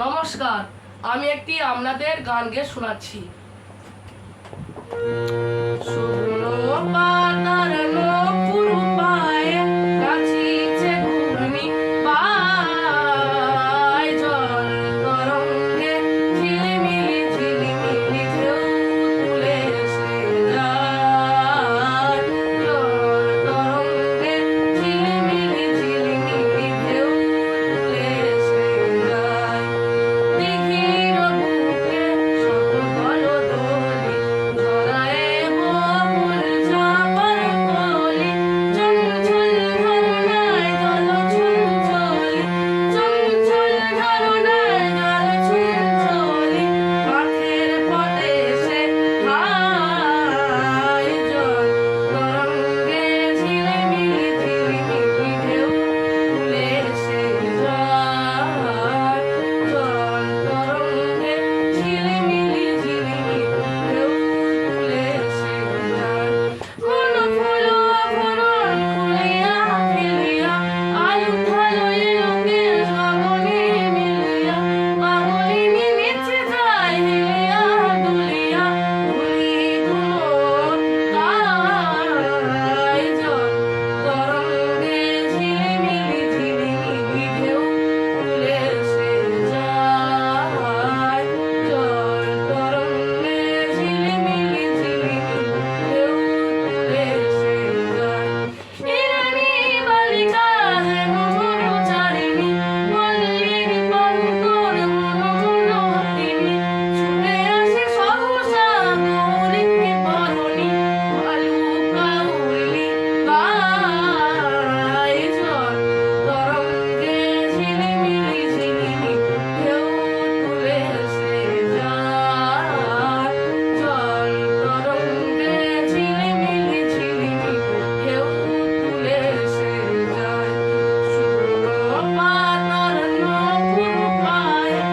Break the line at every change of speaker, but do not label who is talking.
নমস্কার আমি একটি আপনাদের গান গেয়ে শোনাচ্ছি। শুনো